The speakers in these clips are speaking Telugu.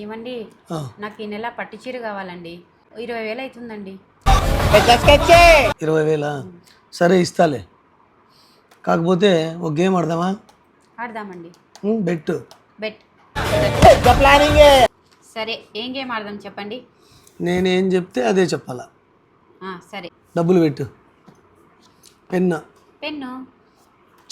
ఏమండి? నాకు ఈ నెల పట్టు చీర కావాలండి. ఇరవై వేలు అవుతుందండి ఇరవై వేలా? సరే ఇస్తాలే. కాకపోతే ఒక గేమ్ ఆడదామా? ఆడదామండి. బెట్. బెట్. సరే ఏం గేమ్ ఆడదాం చెప్పండి? నేనేం చెప్తే అదే చెప్పాలా? ఆ, సరే. డబ్బులు పెట్టు. పెన్ను. పెన్ను?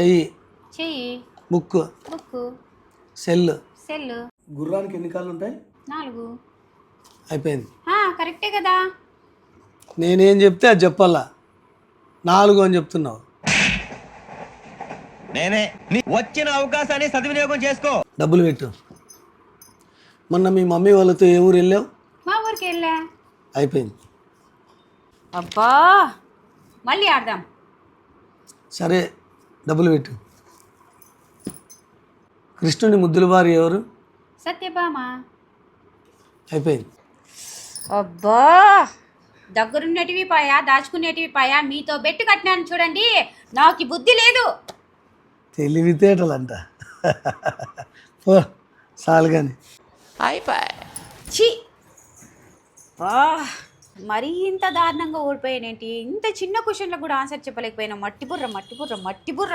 చెయ్యి. చెయ్యి. Book book. సెల్ సెల్ గుర్రానికి ఎన్ని కాళ్ళు ఉంటాయి? నాలుగు. అయిపోయింది. ఆ, కరెక్టే కదా. నేనేం చెప్తే అది చెప్పాలా? నాలుగు అని చెప్తున్నావు. నేనే నీ వచ్చిన అవకాశాన్ని సద్వినియోగం చేసుకో. డబ్బులు పెట్టు. మొన్న మీ మమ్మీ వాళ్ళతో ఏ ఊరు వెళ్ళావు? మా ఊరికి వెళ్ళా. అయిపోయింది. అబ్బా! మళ్ళీ ఆడదాం. సరే డబ్బులు పెట్టు. కృష్ణుని ముద్దుల వారు ఎవరు? సత్యభామ. అయిపోయింది. అబ్బా! దగ్గరున్నటివి పాయా దాచుకునేటివి పాయా మీతో బెట్టు కట్టినాను చూడండి. నాకు బుద్ధి లేదు. తెలివితేటలంట. పో చాలు కానీ ఛీ! బా మరీ ఇంత దారుణంగా ఓడిపోయానేంటి? ఇంత చిన్న క్వశ్చన్లకు కూడా ఆన్సర్ చెప్పలేకపోయినా. మట్టి బుర్ర మట్టి బుర్ర మట్టి బుర్ర.